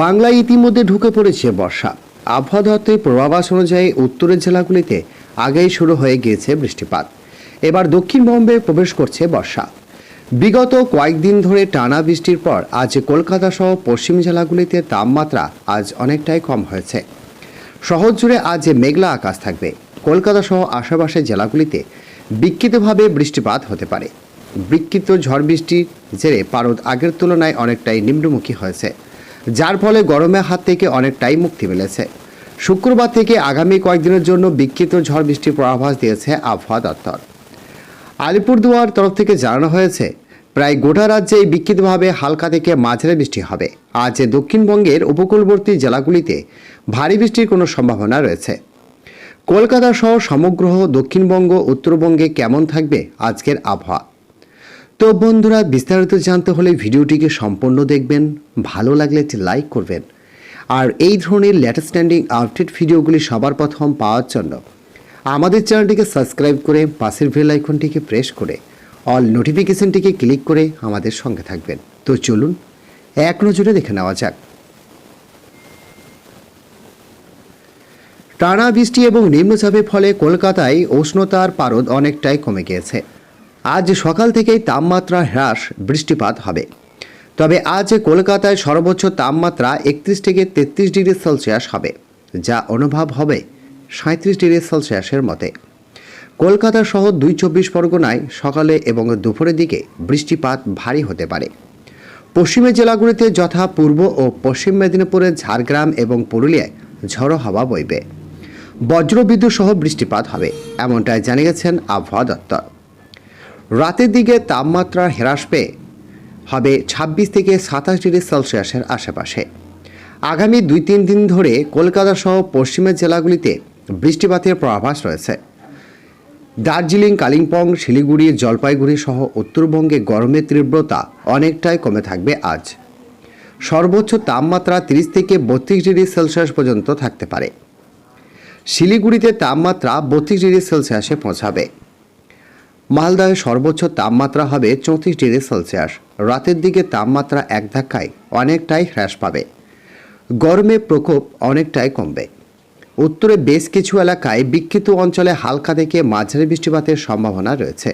বাংলায় ইতিমধ্যে ঢুকে পড়েছে বর্ষা। আবহাওয়া দপ্তরের পূর্বাভাস অনুযায়ী উত্তরের জেলাগুলিতে আগেই শুরু হয়ে গিয়েছে বৃষ্টিপাত। এবার দক্ষিণবঙ্গে প্রবেশ করছে বর্ষা। বিগত কয়েকদিন ধরে টানা বৃষ্টির পর আজ কলকাতা সহ পশ্চিম জেলাগুলিতে তাপমাত্রা আজ অনেকটাই কম হয়েছে। শহর জুড়ে আজ মেঘলা আকাশ থাকবে। কলকাতা সহ আশেপাশের জেলাগুলিতে বিক্ষিপ্তভাবে বৃষ্টিপাত হতে পারে। বিক্ষিপ্ত ঝড় বৃষ্টির জেরে পারদ আগের তুলনায় অনেকটাই নিম্নমুখী হয়েছে। যার ফলে গরমের হাত থেকে অনেকটাই মুক্তি মিলেছে। শুক্রবার থেকে আগামী কয়েকদিনের জন্য বিক্ষিপ্ত ঝড় বৃষ্টির পূর্বাভাস দিয়েছে আবহাওয়া দপ্তর। আলিপুরদুয়ার তরফ থেকে জানানো হয়েছে, প্রায় গোটা রাজ্যে বিক্ষিপ্তভাবে হালকা থেকে মাঝারি বৃষ্টি হবে। আজ দক্ষিণবঙ্গের উপকূলবর্তী জেলাগুলিতে ভারী বৃষ্টির কোনো সম্ভাবনা রয়েছে। কলকাতা সহ সমগ্র দক্ষিণবঙ্গ, উত্তরবঙ্গে কেমন থাকবে আজকের আবহাওয়া? তো বন্ধুরা, বিস্তারিত জানতে হলে ভিডিওটিকে সম্পূর্ণ দেখবেন, ভালো লাগলে লাইক করবেন। আর এই ধরনের লেটেস্ট স্ট্যান্ডিং আপডেট ভিডিওগুলি সবার প্রথম পাওয়ার জন্য আমাদের চ্যানেলটিকে সাবস্ক্রাইব করে পাশের বেল আইকনটিকে প্রেস করে অল নোটিফিকেশনটিকে ক্লিক করে আমাদের সঙ্গে থাকবেন। তো চলুন, এক নজরে দেখে নেওয়া যাক। টানা বৃষ্টি এবং নিম্নচাপের ফলে কলকাতায় উষ্ণতার পারদ অনেকটাই কমে গিয়েছে। আজ সকাল থেকেই তাপমাত্রা হ্রাস, বৃষ্টিপাত হবে। তবে আজ কলকাতায় সর্বোচ্চ তাপমাত্রা একত্রিশ থেকে তেত্রিশ ডিগ্রি সেলসিয়াস হবে, যা অনুভব হবে সাঁত্রিশ ডিগ্রি সেলসিয়াসের মতে। কলকাতা সহ দুই চব্বিশ পরগনায় সকালে এবং দুপুরের দিকে বৃষ্টিপাত ভারী হতে পারে। পশ্চিমের জেলাগুলিতে যথা পূর্ব ও পশ্চিম মেদিনীপুরের ঝাড়গ্রাম এবং পুরুলিয়ায় ঝড়ো হাওয়া বইবে। বজ্রবিদ্যুৎ সহ বৃষ্টিপাত হবে, এমনটাই জানিয়েছেন আবহাওয়া দপ্তর। রাতের দিকে তাপমাত্রা হ্রাস পেয়ে হবে ছাব্বিশ থেকে সাতাশ ডিগ্রি সেলসিয়াসের আশেপাশে। আগামী দুই তিন দিন ধরে কলকাতা সহ পশ্চিমের জেলাগুলিতে বৃষ্টিপাতের পূর্বাভাস রয়েছে। দার্জিলিং, কালিম্পং, শিলিগুড়ি, জলপাইগুড়ি সহ উত্তরবঙ্গে গরমের তীব্রতা অনেকটাই কমে থাকবে আজ। সর্বোচ্চ তাপমাত্রা তিরিশ থেকে বত্রিশ ডিগ্রি সেলসিয়াস পর্যন্ত থাকতে পারে। শিলিগুড়িতে তাপমাত্রা বত্রিশ ডিগ্রি সেলসিয়াসে পৌঁছাবে। মালদায় সর্বোচ্চ তাপমাত্রা হবে চৌত্রিশ ডিগ্রি সেলসিয়াস। রাতের দিকে তাপমাত্রা এক ধাক্কায় অনেকটাই হ্রাস পাবে। গরমে প্রকোপ অনেকটাই কমবে। উত্তরে বেশ কিছু এলাকায় বিক্ষিপ্ত অঞ্চলে হালকা থেকে মাঝারি বৃষ্টিপাতের সম্ভাবনা রয়েছে।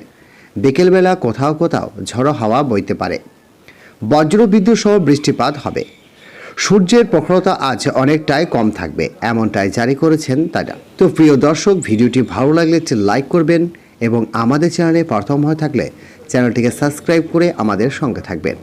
বিকেলবেলা কোথাও কোথাও ঝড়ো হাওয়া বইতে পারে। বজ্রবিদ্যুৎ সহ বৃষ্টিপাত হবে। সূর্যের প্রখরতা আজ অনেকটাই কম থাকবে, এমনটাই জারি করেছেন তারা। তো প্রিয় দর্শক, ভিডিওটি ভালো লাগলে একটি লাইক করবেন এবং আমাদের চ্যানেলে প্রথম হয়ে থাকলে চ্যানেলটিকে সাবস্ক্রাইব করে আমাদের সঙ্গে থাকবেন।